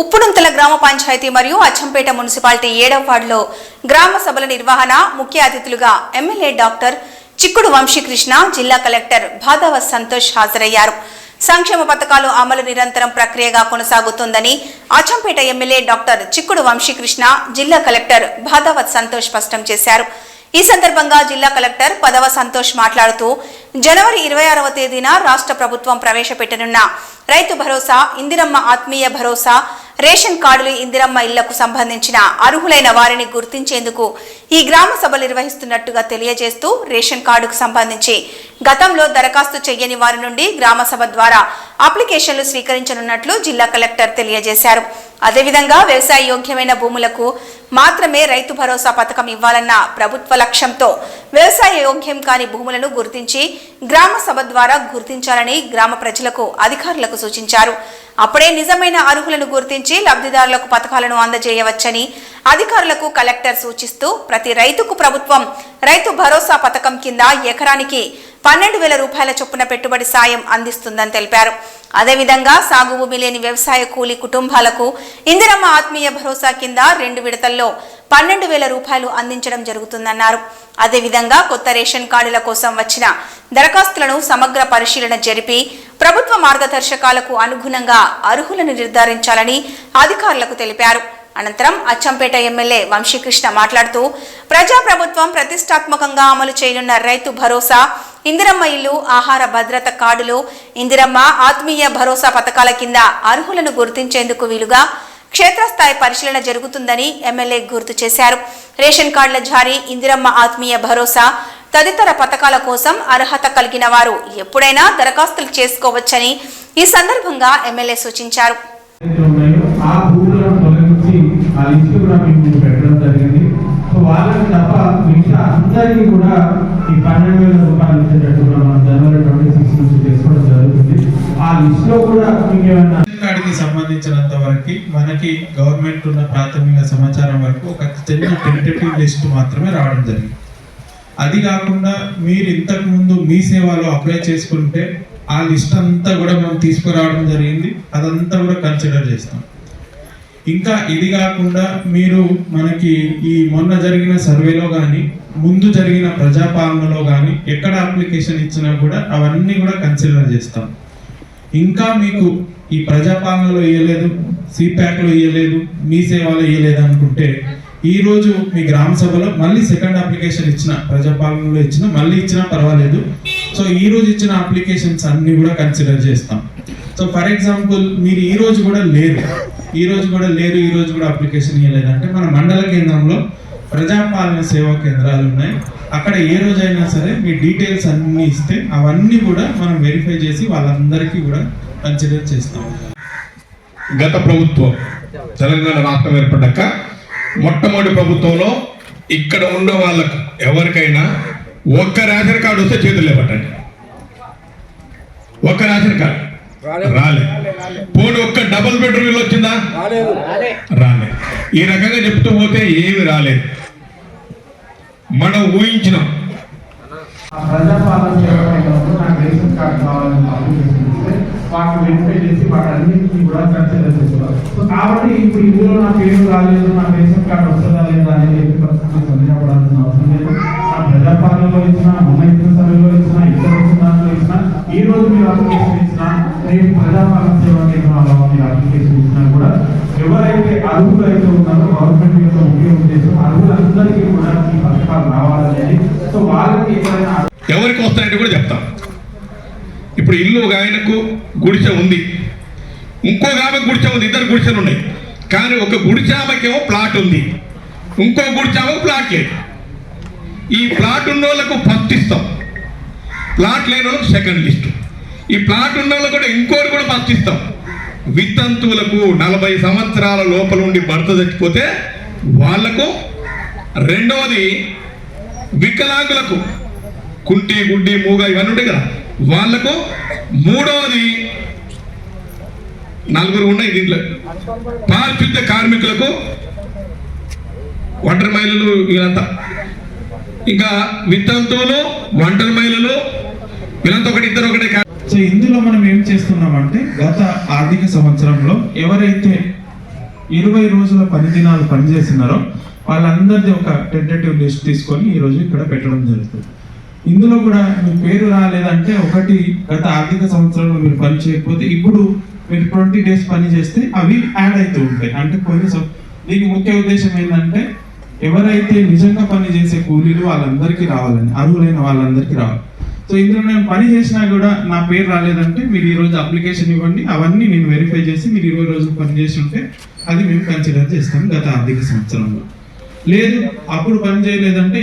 ఉప్పుడుంతల గ్రామ పంచాయతీ మరియు అచ్చంపేట మున్సిపాలిటీ ఏడవ వార్డులో గ్రామ సభల నిర్వహణ ముఖ్య అతిథులుగా ఎమ్మెల్యే డాక్టర్ చిక్కుడు వంశీకృష్ణ జిల్లా కలెక్టర్ భాదవ సంతోష్ హాజరయ్యారు. సంక్షేమ పథకాలు అమలు నిరంతరం ప్రక్రియగా కొనసాగుతుందని అచ్చంపేట ఎమ్మెల్యే డాక్టర్ చిక్కుడు వంశీకృష్ణ జిల్లా కలెక్టర్ భాదవత్ సంతోష్ స్పష్టం చేశారు. ఈ సందర్భంగా జిల్లా కలెక్టర్ పదవ సంతోష్ మాట్లాడుతూ జనవరి ఇరవై ఆరవ తేదీన రాష్ట్ర ప్రభుత్వం ప్రవేశపెట్టనున్న రైతు భరోసా ఇందిరమ్మ ఆత్మీయ భరోసా రేషన్ కార్డులు ఇందిరమ్మ ఇళ్ళకు సంబంధించిన అర్హులైన వారిని గుర్తించేందుకు ఈ గ్రామ సభలు నిర్వహిస్తున్నట్టుగా తెలియజేస్తూ రేషన్ కార్డుకు సంబంధించి గతంలో దరఖాస్తు చేయని వారి నుండి గ్రామ సభ ద్వారా అప్లికేషన్లు స్వీకరించనున్నట్లు జిల్లా కలెక్టర్ తెలియజేశారు. అదేవిధంగా వ్యవసాయ యోగ్యమైన భూములకు మాత్రమే రైతు భరోసా పథకం ఇవ్వాలన్న ప్రభుత్వ లక్ష్యంతో వ్యవసాయ యోగ్యం కాని భూములను గుర్తించి గ్రామ సభ ద్వారా గుర్తించాలని గ్రామ ప్రజలకు అధికారులకు సూచించారు. అప్పుడే నిజమైన అర్హులను గుర్తించి లబ్ధిదారులకు పథకాలను అందజేయవచ్చని అధికారులకు కలెక్టర్ సూచిస్తూ ప్రతి రైతుకు ప్రభుత్వం రైతు భరోసా పథకం కింద ఎకరానికి పన్నెండు వేల రూపాయల చొప్పున పెట్టుబడి సాయం అందిస్తుందని తెలిపారు. అదేవిధంగా సాగు భూమి లేని వ్యవసాయ కూలీ కుటుంబాలకు ఇందిరమ్మ ఆత్మీయ భరోసా కింద రెండు విడతల్లో పన్నెండు వేల రూపాయలు అందించడం జరుగుతుందన్నారు. అదేవిధంగా కొత్త రేషన్ కార్డుల కోసం వచ్చిన దరఖాస్తులను సమగ్ర పరిశీలన జరిపి ప్రభుత్వ మార్గదర్శకాలకు అనుగుణంగా అర్హులను నిర్ధారించాలని అధికారులకు తెలిపారు. అనంతరం అచ్చంపేట ఎమ్మెల్యే వంశీకృష్ణ మాట్లాడుతూ ప్రజాప్రభుత్వం ప్రతిష్టాత్మకంగా అమలు చేయనున్న రైతు భరోసా ఇందిరమ్మ ఇల్లు ఆహార భద్రత కార్డులు ఇందిరమ్మ ఆత్మీయ భరోసా పథకాల కింద అర్హులను గుర్తించేందుకు వీలుగా క్షేత్రస్థాయి పరిశీలన జరుగుతుందని ఎమ్మెల్యే గుర్తు చేశారు. రేషన్ కార్డుల జారీ ఇందిరమ్మ ఆత్మీయ భరోసా తదితర పథకాల కోసం అర్హత కలిగిన వారు ఎప్పుడైనా దరఖాస్తులు చేసుకోవచ్చని ఈ సందర్భంగా ఎమ్మెల్యే సూచించారు ఏదైతే ఉన్నాయో ఆ భూములను తొలగించి ఆ లిస్ట్ కూడా మీకు ముందు పెట్టడం జరిగింది సో వాళ్ళకి తప్ప అందరికీ కూడా ఈ పన్నెండు వేల రూపాయలు ఇచ్చేటట్టు కూడా మనం జనవరి ట్వంటీ సిక్స్ నుంచి చేసుకోవడం జరుగుతుంది. ఆ లిస్ట్లో కూడా మీకు కార్డుకి సంబంధించినంత వరకు మనకి గవర్నమెంట్ ఉన్న ప్రాథమిక సమాచారం వరకు ఒక చిన్న టెంటేటివ్ లిస్ట్ మాత్రమే రావడం జరిగింది. అది కాకుండా మీరు ఇంతకు ముందు మీ సేవలో అప్లై చేసుకుంటే ఆ లిస్ట్ అంతా కూడా మనం తీసుకురావడం జరిగింది. అదంతా కూడా కన్సిడర్ చేస్తాం. ఇంకా ఇది కాకుండా మీరు మనకి ఈ మొన్న జరిగిన సర్వేలో కానీ ముందు జరిగిన ప్రజాపాలనలో కానీ ఎక్కడ అప్లికేషన్ ఇచ్చినా కూడా అవన్నీ కూడా కన్సిడర్ చేస్తాం. ఇంకా మీకు ఈ ప్రజాపాలనలో ఇవ్వలేదు సిప్యాక్లో ఇవ్వలేదు మీ సేవలో ఇవ్వలేదు అనుకుంటే ఈరోజు మీ గ్రామ సభలో మళ్ళీ సెకండ్ అప్లికేషన్ ఇచ్చిన ప్రజాపాలనలో ఇచ్చిన మళ్ళీ ఇచ్చినా పర్వాలేదు. సో ఈ రోజు ఇచ్చిన అప్లికేషన్స్ అన్నీ కూడా కన్సిడర్ చేస్తాం. సో ఫర్ ఎగ్జాంపుల్ మీరు ఈ రోజు కూడా లేరు. ఈ రోజు కూడా లేరు ఈ రోజు కూడా అప్లికేషన్ ఇవ్వలేదంటే మన మండల కేంద్రంలో ప్రజాపాలన సేవా కేంద్రాలు ఉన్నాయి. అక్కడ ఏ రోజైనా సరే మీ డీటెయిల్స్ అన్ని ఇస్తే అవన్నీ కూడా మనం వెరిఫై చేసి వాళ్ళందరికీ కూడా కన్సిడర్ చేస్తాం. గత ప్రభుత్వం తెలంగాణ రాష్ట్రం ఏర్పడ్డాక మొట్టమొదటి ప్రభుత్వంలో ఇక్కడ ఉన్న వాళ్ళకు ఎవరికైనా ఒక్క రేషన్ కార్డు వస్తే చేతులు లేపట్టండి. ఒక్క రేషన్ కార్డు. రాలే. పోనీ ఒక్క డబుల్ బెడ్రూమ్ ఇల్లు వచ్చిందా? రాలే. ఈ రకంగా చెప్తూ పోతే ఏమి రాలేదు. మనం ఊహించినాం. ఆ ప్రజాపాలన నాకు రేషన్ కార్డు కావాలని వాటిని వెరిఫై చేసి వాటన్నింటినీ కూడా కన్సిడర్ చేస్తారు సో కాబట్టి ఇప్పుడు ఇందులో నా పేరు రాలేదు నాకు రేషన్ కార్డు వస్తుందా లేదా అనేది సందేహపడాల్సిన అవసరం లేదు. ప్రజాపాలనలో ఇచ్చిన సభలో ఇచ్చిన ఇతర వచ్చిన దాంట్లో ఇచ్చిన ఈ రోజు మీరు అప్లికేషన్ ఇచ్చిన రేపు ప్రజాపాలన సేవా కేంద్రంలో మీరు అప్లికేషన్ ఇచ్చినా కూడా ఎవరైతే అర్హులు అయితే ఉన్నారో గవర్నమెంట్ యొక్క ముఖ్య ఉద్దేశం అర్హులందరికీ కూడా ఈ పథకాలు రావాలని సో వాళ్ళకి ఎక్కడైనా ఎవరికి వస్తాయంటే కూడా చెప్తాం. ఇప్పుడు ఇల్లు ఒక ఆయనకు గుడిసె ఉంది. ఇంకో ఆమెకు గుడిసె ఉంది ఇద్దరు గుడిసెలు ఉన్నాయి. కానీ ఒక గుడిసె ఆమెకేమో ప్లాట్ ఉంది. ఇంకో గుడిసె ఆమెకు ప్లాట్ లేదు. ఈ ప్లాట్ ఉన్న వాళ్ళకు ఫస్ట్ ఇస్తాం. ప్లాట్ లేని వాళ్ళకు సెకండ్ లిస్ట్. ఈ ప్లాట్ ఉన్న వాళ్ళకు కూడా ఇంకోటి కూడా ఫస్ట్ ఇస్తాం. వితంతువులకు నలభై సంవత్సరాల లోపల ఉండి భర్త చచ్చిపోతే వాళ్ళకు రెండవది వికలాంగులకు కుంటి గుడ్డి మూగ ఇవన్నీ ఉంటాయి కదా. వాళ్ళకు మూడవది నలుగురు ఉన్నాయి దీంట్లో. పారిశుద్ధ కార్మికులకు ఒంటరి మహిళలు వీళ్ళంతా. ఇంకా వితంతువులు ఒంటరి మహిళలు వీళ్ళంతా ఒకటి ఇద్దరు ఒకటే సో ఇందులో మనం ఏం చేస్తున్నామంటే గత ఆర్థిక సంవత్సరంలో ఎవరైతే ఇరవై రోజుల పని దినాలు పనిచేస్తున్నారో వాళ్ళందరిది ఒక టెంటేటివ్ లిస్ట్ తీసుకొని ఈరోజు ఇక్కడ పెట్టడం జరుగుతుంది. ఇందులో కూడా మీ పేరు రాలేదంటే ఒకటి గత ఆర్థిక సంవత్సరంలో మీరు పని చేయకపోతే ఇప్పుడు మీరు ట్వంటీ డేస్ పని చేస్తే అవి యాడ్ అవుతూ ఉంటాయి. అంటే కొన్ని దీని ముఖ్య ఉద్దేశం ఏంటంటే ఎవరైతే నిజంగా పని చేసే కూలీలు వాళ్ళందరికీ రావాలని అర్హులైన వాళ్ళందరికీ రావాలి. సో ఇందులో నేను పని చేసినా కూడా నా పేరు రాలేదంటే మీరు ఈరోజు అప్లికేషన్ ఇవ్వండి. అవన్నీ నేను వెరిఫై చేసి మీరు ఇరవై రోజులు పని చేసి ఉంటే అది మేము కన్సిడర్ చేస్తాం గత ఆర్థిక సంవత్సరంలో. లేదు అప్పుడు పని చేయలేదంటే